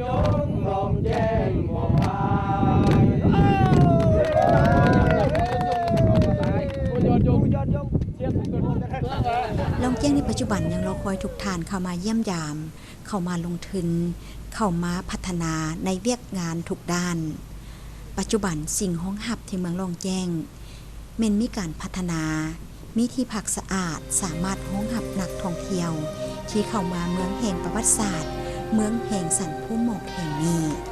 จงลมแจ้งบ่วายลองแจ้งในปัจจุบันยังรอคอยทุกทานเข้ามาเยี่ยมยาม เข้ามาลงทุน เข้ามาพัฒนาในเวียกงานทุกด้าน ปัจจุบันสิ่งห้องหับที่เมืองลองแจ้งเมนมีการพัฒนา มีที่พักสะอาดสามารถห้องหับหนักท่องเที่ยว ที่เข้ามาเมืองแห่งประวัติศาสตร์ เมืองแห่งสันผู้หมกแห่งนี้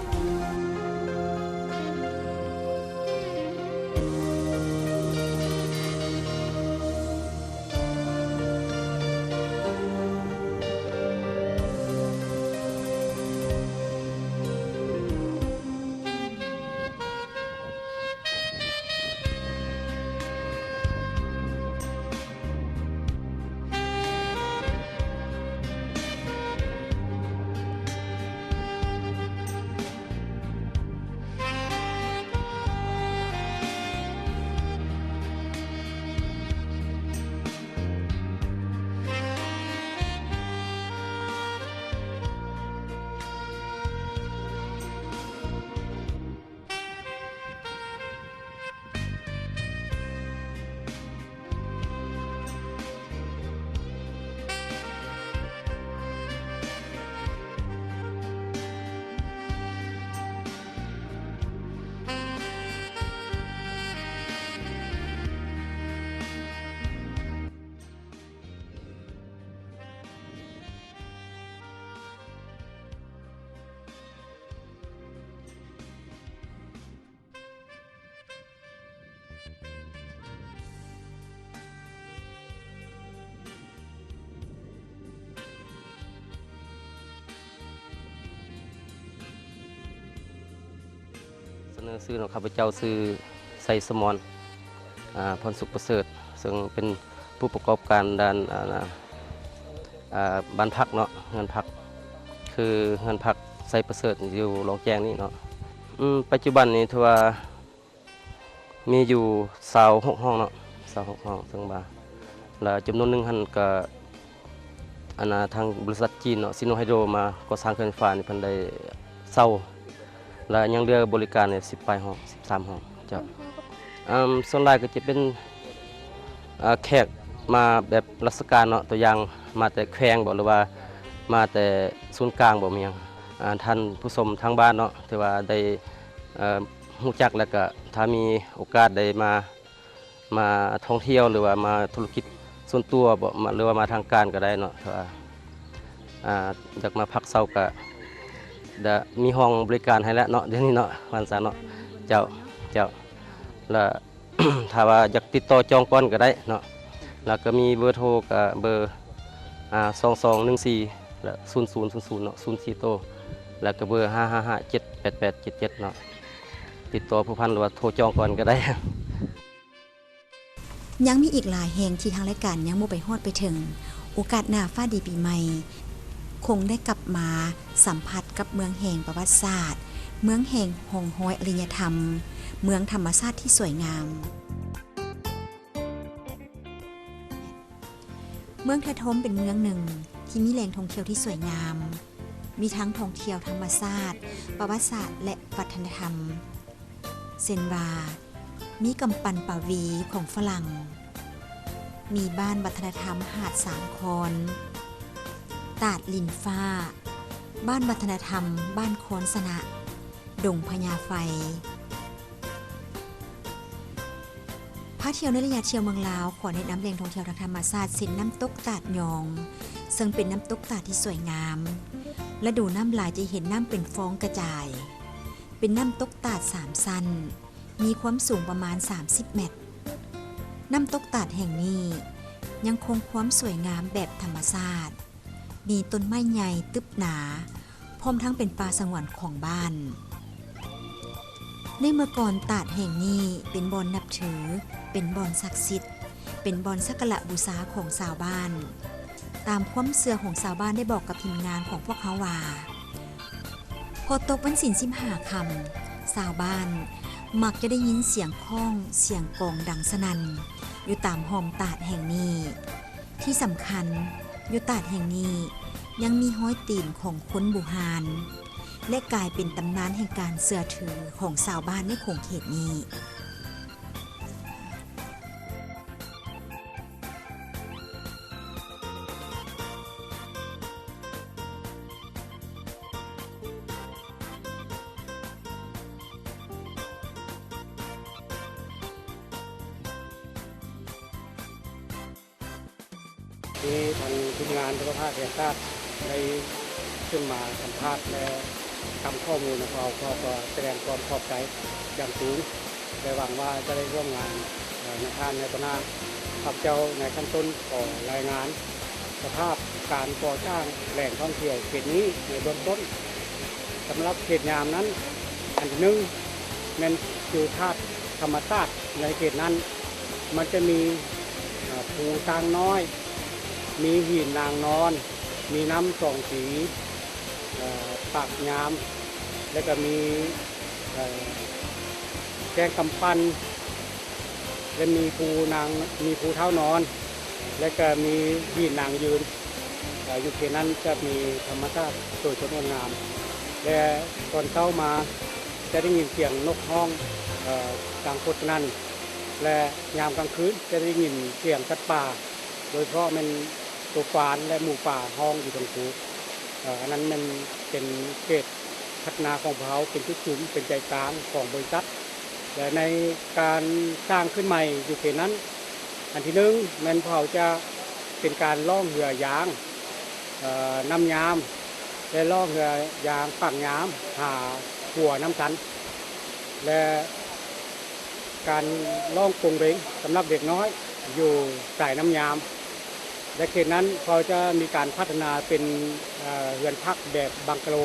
นอชื่อของข้าพเจ้าชื่อไซสมอนอ่าพรสุขประเสริฐ ซึ่งเป็นผู้ประกอบการด้านบ้านพักเนาะเงินพัก คือเงินพักไซประเสริฐอยู่หลองแจงนี่เนาะปัจจุบันนี้ถือว่ามีอยู่สาวหกห้องเนาะสาวหกห้องซึ่งบาแล้วจำนวนหนึ่งหันก็อันนาทางบริษัทจีนเนาะซิโนไฮโดรมาก่อสร้างเครื่องไฟฟ้านี่เพิ่นได้เศร้า แล้วยังเหลือบริการเนี่ยสิบปลายห้องสิบสามห้องเจ้าอืมส่วนใหญ่ก็จะเป็นอ่าแขกมาแบบราชการเนาะตัวอย่างมาแต่แขวงบอกหรือว่ามาแต่ศูนย์กลางบอกมีหยังอ่าท่านผู้ชมทางบ้านเนาะที่ว่าได้เอ่อรู้จักแล้วก็ถ้ามีโอกาสได้มามาท่องเที่ยวหรือว่ามาธุรกิจส่วนตัวบ่มาหรือว่ามาทางการก็ได้เนาะถ้าว่าอ่าอยากมาพักเซาก็ เดมีห้องบริการให้แล้วเนาะเดี๋ยวนี้เนาะวันซาเนาะเจ้าเจ้าแล้วถ้าว่าอยากติดต่อจองก่อนก็ได้เนาะแล้วก็มีเบอร์โทรกับเบอร์อ่าสองสองหนึ่งสี่แล้วศูนย์ศูนย์ศูนย์ศูนย์เนาะศูนย์สี่โต แล้วก็เบอร์ห้าห้าห้าเจ็ดแปดแปดเจ็ดเจ็ดเนาะติดต่อผู้พันหรือว่าโทรจองก่อนก็ได้ ยังมีอีกหลายแห่งที่ทางรายการยังบ่ไปฮอดไปถึง โอกาสหน้าฟ้าดีปีใหม่ คงได้กลับมาสัมผัสกับเมืองแห่งประวัติศาสตร์ เมืองแห่งหงหอยอริยธรรม เมืองธรรมชาติที่สวยงาม เมืองทะทมเป็นเมืองหนึ่งที่มีแหล่งท่องเที่ยวที่สวยงาม มีทั้งท่องเที่ยวธรรมชาติประวัติศาสตร์ และวัฒนธรรม เซนวา มีกำปันป่าวีของฝรั่ง มีบ้านวัฒนธรรมหาดสามคอน ตาดลินฟ้า บ้านวัฒนธรรม บ้านโคนสนะ ดงพญาไฟพาเที่ยวในระยะเที่ยวเมืองลาว ขอแนะนำแหล่งท่องเที่ยวทางธรรมชาติเส้นน้ำตกตาดยอง ซึ่งเป็นน้ำตกตาดที่สวยงามและดูน้ำลายจะเห็นน้ำเป็นฟองกระจาย เป็นน้ำตกตาดสามสั้น มีความสูงประมาณ 30 เมตร น้ำตกตาดแห่งนี้ยังคงความสวยงามแบบธรรมชาติ มีต้นไม้ใหญ่ตึบหนา พร้อมทั้งเป็นป่าสงวนของบ้าน ในเมื่อก่อนตาดแห่งนี้เป็นบอนนับถือ เป็นบอนศักดิ์สิทธิ์ เป็นบอนสักการะบูชาของชาวบ้าน ตามความเสื่อของชาวบ้านได้บอกกับทีมงานของพวกเขาว่า พอตกวันสินสิมหาคำชาวบ้านมักจะได้ยินเสียงข้องเสียงกลองดังสนัน่นอยู่ตามหอมตาดแห่งนี้ ที่สำคัญ ยูตาดแห่งนี้ยังมีห้อยตีนของคนบูฮานและกลายเป็นตำนานแห่งการเสื่อถือของชาวบ้านในขงเขตนี้ที่ทาง ทีมงานสุขภาพแห่งชาติได้ขึ้นมาสัมภาษณ์และทำข้อมูลของเราก็แสดงความขอบใจอย่างสูงและหวังว่าจะได้ร่วมงานในท่างในตนาขับเจ้าในขั้นต้นก่อรายงาน สภาพการก่อสร้างแหล่งท่องเที่ยวเขตนี้ในเบื้องต้นสำหรับเขตยามนั้น อันหนึ่งแมันคือธาตุธรรมชาติในเขตนั้น มันจะมีภูตางน้อย มีหินนางนอน มีน้ำสองสีปากยาม แล้วก็มีแกงกำปั้นและมีภูนางมีภูเท้านอน แล้วก็มีหินนางยืนอยู่เขตนั้นจะมีธรรมชาติสวยสดงดงาม และตอนเข้ามาจะได้ยินเสียงนกห้องกลางโคตรนั้นและยามกลางคืนจะได้ยินเสียงสัตว์ป่า โดยเฉพาะมัน ตัวฟานและหมู่ป่าห้องอยู่ตรงคูอันนั้นมันเป็นเขตพัฒนาของเขาเป็นที่จุ่มเป็นใจกลางของบริษัทแต่ในการสร้างขึ้นใหม่อยู่เขตนั้น อันที่หนึ่งแมันเผาจะเป็นการล่องเรือยางเอ่อนำยามและล่องเรือยางฝั่งยามหาหัวน้ำสัน และการล่องกรงเบงสำหรับเด็กน้อยอยู่สายน้ำยาม และเขตนั้นเขาจะมีการพัฒนาเป็นเรือนพักแบบบังกะโล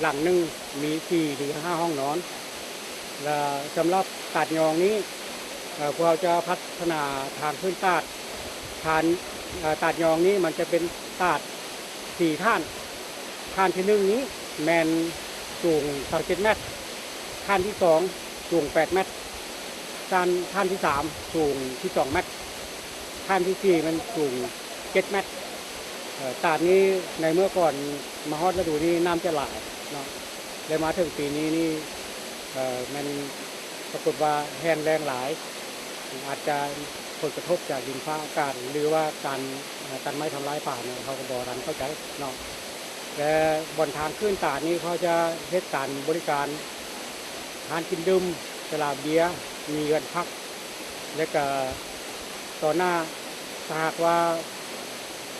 หลังหนึ่งมีสี่หรือห้าห้องนอนและสำหรับตาดยองนี้เอ่อพวกเราจะพัฒนาทางพื้นตาดทานตาดยองนี้มันจะเป็นตาดสี่ท่านท่านที่หนึ่งนี้แมนสูงสามเจ็ดเมตรท่านที่สองสูงแปดเมตรท่านท่านที่สามสูงที่สองเมตร ท่านที่สี่มันสูงเจ็ดเมตรตาดนี้ในเมื่อก่อนมาฮอดฤดูนี้น้ำจะไหลเนาะเลยมาถึงปีนี้นี่มันปรากฏว่าแห้งแรงหลาย อาจจะผลกระทบจากดินฟ้าอากาศหรือว่าการเอ่อตัดไม้ทำลายป่าเนี่ยเขาก็บอรันเข้าใจเนาะแต่บนทางขึ้นตาดนี้เขาจะเฮ็ดการบริการทานกินดื่มตลาดเบียร์มีเงินพัก และก็ต่อหน้า ถ้าหากว่า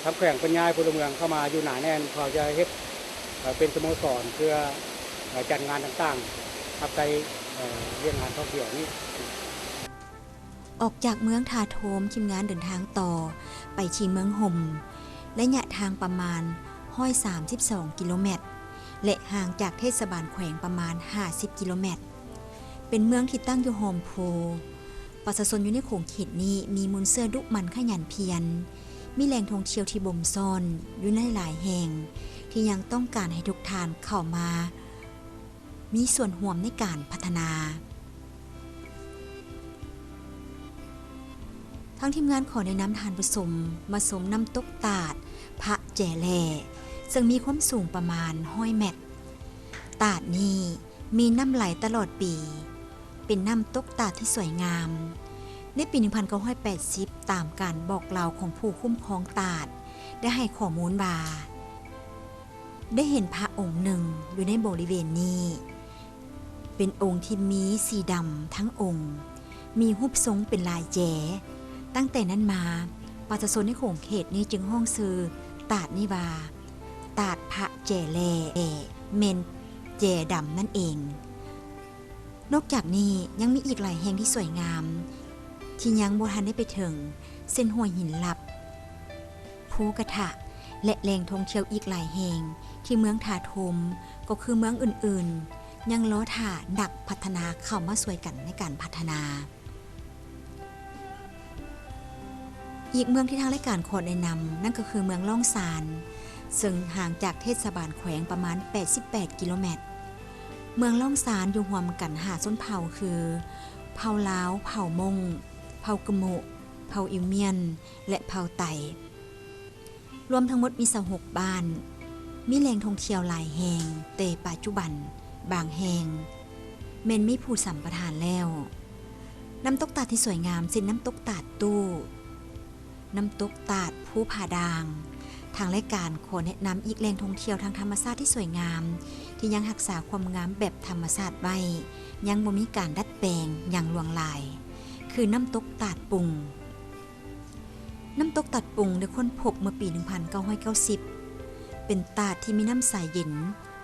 ทำแข่งเป็นยายพลเมืองเข้ามาอยู่หนาแน่นเขาจะเฮ็ดเป็นสโมสรเพื่อจัดงานต่างๆทับใจเรื่องงานท่องเที่ยวนี้ออกจากเมืองทาโทมทีมงานเดินทางต่อ ไปที่เมืองห่มและระยะทางประมาณห้อย 32 กิโลเมตร และห่างจากเทศบาลแขวงประมาณ 50 กิโลเมตร เป็นเมืองที่ตั้งอยู่โฮมโพ ประชาชนอยู่ในโขงเขตนี้มีมูลเสื้อดุมันขยันเพียรมีแหล่งท่องเที่ยวที่บ่มซ่อนอยู่ในหลายแห่ง ที่ยังต้องการให้ทุกทานเข้ามา มีส่วนห่วมในการพัฒนา ทั้งทีมงานขอแนะนำทานผสมมาสมน้ำตกตาด พระแจแลซึ่งมีความสูงประมาณห้อยแมตรตาดนี้มีน้ำไหลตลอดปี เป็นน้ำตกตาที่สวยงาม ในปี 1980 ตามการบอกเล่าของผู้คุ้มครองตาด ได้ให้ข้อมูลว่าได้เห็นพระองค์หนึ่งอยู่ในบริเวณนี้ เป็นองค์ที่มีสีดำทั้งองค์ มีรูปทรงเป็นลายแจตั้งแต่นั้นมาประชาชนในโขงเขตนี้จึงห้องซื้อตาดนิวา ตาดพระแจแลเมนแจดำนั่นเอง นอกจากนี้ยังมีอีกหลายแห่งที่สวยงาม ที่ยังโบทันได้ไปถึง เส้นห้วยหินลับ ภูกระทะและแหล่งท่องเที่ยวอีกหลายแห่งที่เมืองถาทมก็คือเมืองอื่นๆ ยังล้อถ่าดักพัฒนาเข้ามาสวยกันในการพัฒนา อีกเมืองที่ทางรายการขอแนะนำนั่นก็คือเมืองล่องซาน ซึ่งห่างจากเทศบาลแขวงประมาณ 88 กิโลเมตร เมืองล่องซานอยู่รวมกันหาส้นเผาคือ เผาลาว เผามง เผากะโมเผาอิวเมียน และเผาไต รวมทั้งหมดมีสหกบ้าน มีแหล่งท่องเที่ยวหลายแห่งแต่ปัจจุบัน บางแห่งเมนไม่ผู้สัมปทานแล้ว น้ำตกตาดที่สวยงามเช่นน้ำตกตาดตู้ น้ำตกตาดผู้ผาดาง ทางรายการขอแนะนำอีกแหล่งท่องเที่ยวทางธรรมชาติที่สวยงาม ที่ยังรักษาความงามแบบธรรมชาติไว้ ยังบ่มีการดัดแปลงอย่างลวงลาย คือน้ำตกตาดปุง น้ำตกตาดปุงได้ค้นพบเมื่อปี 1990 เป็นตาดที่มีน้ำใสเย็น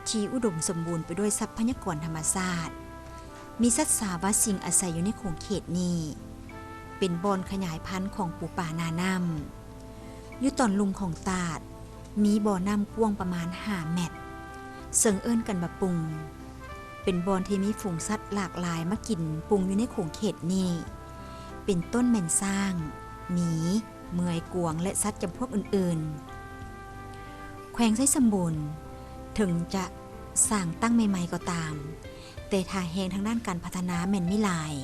ที่อุดมสมบูรณ์ไปด้วยทรัพยากรธรรมชาติ มีสัตว์สาวาสิ่งอาศัยอยู่ในโขงเขตนี้เป็นบอนขยายพันธุ์ของปูป่านาน้ำอยู่ตอนลุมของตาด มีบ่อน้ำกว้างประมาณ5เมตร เสิงเอิ้นกันบะปุง เป็นบอนที่มีฝูงสัตว์หลากหลายมากินปรุงอยู่ในขงเขตนี้ เป็นต้นแมนสร้าง หมี เมื่อยกวงและสัตว์จำพวกอื่นๆ แขวงไส้สมบูรณ์ ถึงจะสร้างตั้งใหม่ๆก็ตาม แต่ทาแหงทางด้านการพัฒนาแม่นไม่ลาย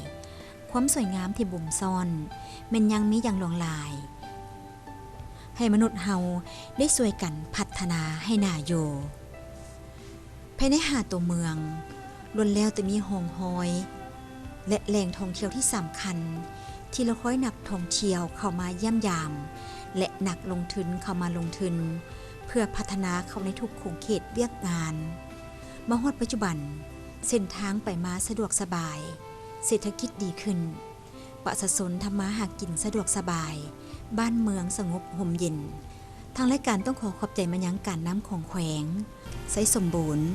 ความสวยงามที่บุ่มซ่อนแม่นยังมีอย่างหลงหลาย ให้มนุษย์เฮาได้ช่วยกันพัฒนาให้น่าอยู่ ภายในหาดตัวเมืองล้วนแล้วแต่มีหองหอย และแหล่งท่องเที่ยวที่สำคัญ ที่เราค่อยนักท่องเที่ยวเข้ามาเยี่ยมยาม และนักลงทุนเข้ามาลงทุน เพื่อพัฒนาเข้าในทุกขงเขตเวียกงาน มาฮอดปัจจุบัน เส้นทางไปมาสะดวกสบาย เศรษฐกิจดีขึ้น ประชาชนทำมาหากินสะดวกสบาย บ้านเมืองสงบห่มเย็น ทางรายการต้องขอขอบใจมายังการน้ำของแขวงไซสมบูรณ์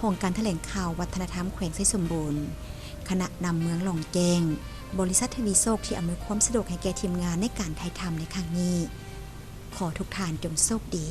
ห้องการแถลงข่าววัฒนธรรมแขวงไซสมบูรณ์ คณะนำเมืองหลองแจงบริษัททวีโซกที่อำนวยความสะดวกให้แก่ทีมงานในการถ่ายทำในครั้งนี้ ขอทุกทานจงโชคดี